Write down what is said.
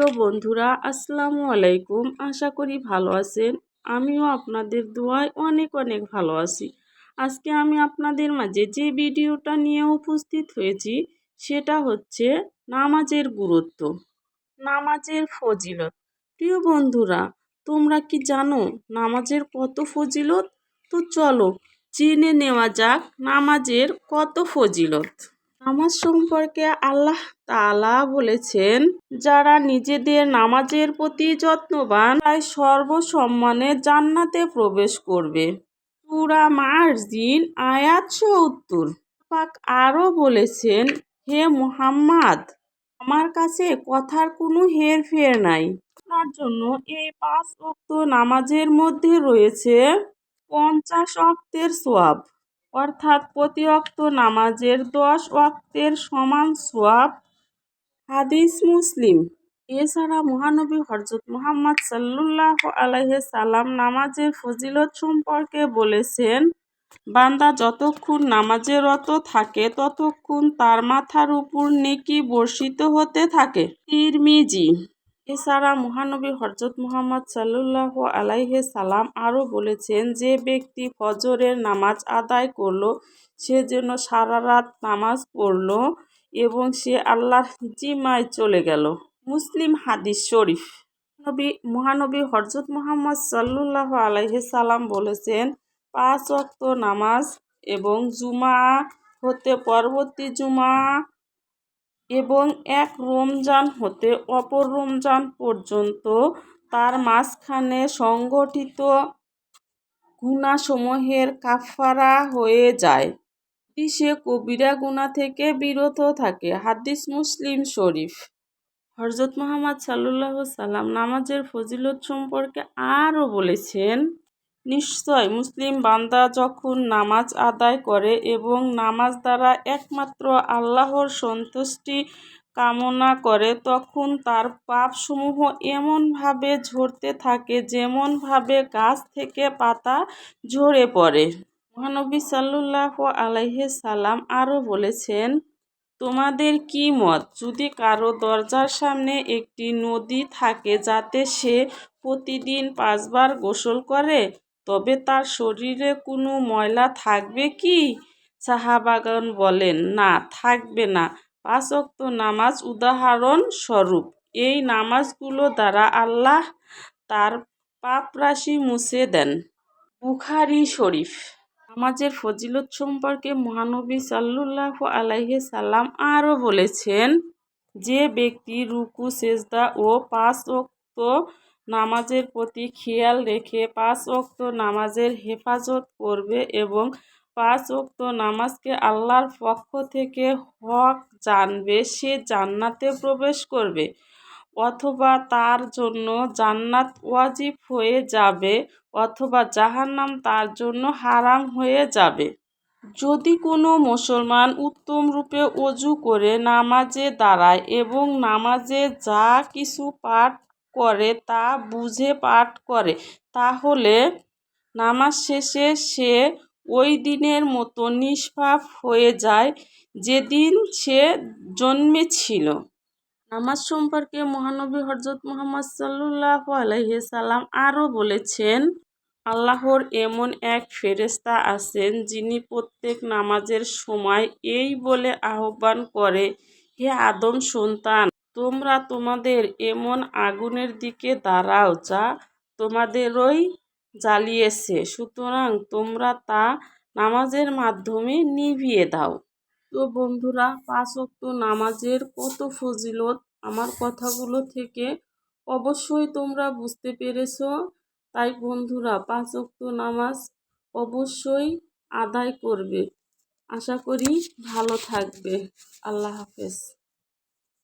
প্রিয় বন্ধুরা, আসসালামু আলাইকুম। আশা করি ভালো আছেন। আমিও আপনাদের দোয়ায় অনেক অনেক ভালো আছি। আজকে আমি আপনাদের মাঝে যে ভিডিওটা নিয়ে উপস্থিত হয়েছি, সেটা হচ্ছে নামাজের গুরুত্ব, নামাজের ফজিলত। প্রিয় বন্ধুরা, তোমরা কি জানো নামাজের কত ফজিলত? তো চলো জেনে নেওয়া যাক নামাজের কত ফজিলত। নামাজ সম্পর্কে আল্লাহ তালা বলেছেন, যারা নিজেদের নামাজের প্রতি যত্নবান তাই সর্বসম্মানে জান্নাতে প্রবেশ করবে। সূরা মারজিন, আয়াত সত্তর। পাক আরও বলেছেন, হে মুহাম্মদ, আমার কাছে কথার কোনো হেরফের নাই। আপনার জন্য এই পাঁচ ওয়াক্ত নামাজের মধ্যে রয়েছে পঞ্চাশ অক্তের সোয়াব অর্থাৎ প্রতি অক্ত নামাজের দশ ওয়াক্তের সমান সোয়াব হাদিস মুসলিম। এছাড়া মহানবী হরজত মোহাম্মদ সাল্লাহ আলাইহে সাল্লাম নামাজের ফজিলত সম্পর্কে বলেছেন, বান্দা যতক্ষণ নামাজে রত থাকে, ততক্ষণ তার মাথার উপর নেকি বর্ষিত হতে থাকে। তিরমিজি এছাড়া মহানবী হরজত মোহাম্মদ সাল্লাহ আলাইহে সালাম আরও বলেছেন, যে ব্যক্তি ফজরের নামাজ আদায় করল, সে যেন সারা রাত নামাজ পড়ল এবং সে আল্লাহর জিমায় চলে গেল। মুসলিম হাদিস শরীফ। নবী, মহানবী হরজত মোহাম্মদ সাল্লাহ আলাইহে সালাম বলেছেন, পাঁচ ওয়াক্ত নামাজ এবং জুমা হতে পরবর্তী জুমা এবং এক রমজান হতে অপর রমজান পর্যন্ত তার মাঝখানে সংগঠিত গুণাসমূহের কাফারা হয়ে যায়। সে কবিরা গুণা থেকে বিরত থাকে। হাদিস মুসলিম শরীফ। হরজত মোহাম্মদ সাল্লাহ সাল্লাম নামাজের ফজিলত সম্পর্কে আরও বলেছেন নিশ্চয় মুসলিম বান্দা যখন নামাজ আদায় করে এবং নামাজ দ্বারা একমাত্র আল্লাহর সন্তুষ্টি কামনা করে, তখন তার পাপসমূহ এমনভাবে ঝরতে থাকে যেমনভাবে গাছ থেকে পাতা ঝরে পড়ে। মহানবী সাল্লাহ আলাইহে সালাম আরও বলেছেন, তোমাদের কি মত? যদি কারও দরজার সামনে একটি নদী থাকে যাতে সে প্রতিদিন পাঁচবার গোসল করে তবে তার শরীরে কোনো ময়লা থাকবে কি? সাহাবাগান বলেন, না, থাকবে না। পাঁচ অক্ত নামাজ উদাহরণ স্বরূপ। এই নামাজগুলো দ্বারা আল্লাহ তার পাপরাশি মুছে দেন। বুখারি শরীফ। নামাজের ফজিলত সম্পর্কে মহানবী সাল্লুল্লাহ আলাইহে সাল্লাম আরও বলেছেন, যে ব্যক্তি রুকু, সেজদা ও পাঁচ অক্ত নামাজের প্রতি খেয়াল রেখে পাঁচ অক্ত নামাজের হেফাজত করবে এবং পাঁচ অক্ত নামাজকে আল্লাহর পক্ষ থেকে হক জানবে, সে জান্নাতে প্রবেশ করবে অথবা তার জন্য জান্নাত ওয়াজিব হয়ে যাবে অথবা জাহান্নাম তার জন্য হারাম হয়ে যাবে। যদি কোনো মুসলমান উত্তম রূপে অজু করে নামাজে দাঁড়ায় এবং নামাজে যা কিছু পাঠ করে, তা বুঝে পাঠ করে। তাহলে নামাজ শেষে সে ওই দিনের মতো নিষ্পাপ হয়ে যায় যেদিন সে জন্মেছিল। নামাজ সম্পর্কে মহানবী হরজত মোহাম্মদ সাল্লাহ আলহি সাল্লাম আরও বলেছেন, আল্লাহর এমন এক ফেরেস্তা আছেন যিনি প্রত্যেক নামাজের সময় এই বলে আহ্বান করে, হে আদম সন্তান তোমরা তোমাদের এমন আগুনের দিকে দাঁড়াও যা তোমাদেরই জ্বালিয়েছে। সুতরাং তোমরা তা নামাজের মাধ্যমে নিভিয়ে দাও। তো বন্ধুরা, পাঁচ অক্ত নামাজের কত ফজিলত? আমার কথাগুলো থেকে অবশ্যই তোমরা বুঝতে পেরেছ। তাই বন্ধুরা, পাঁচ অক্ত নামাজ অবশ্যই আদায় করবে। আশা করি ভালো থাকবে। আল্লাহ হাফেজ।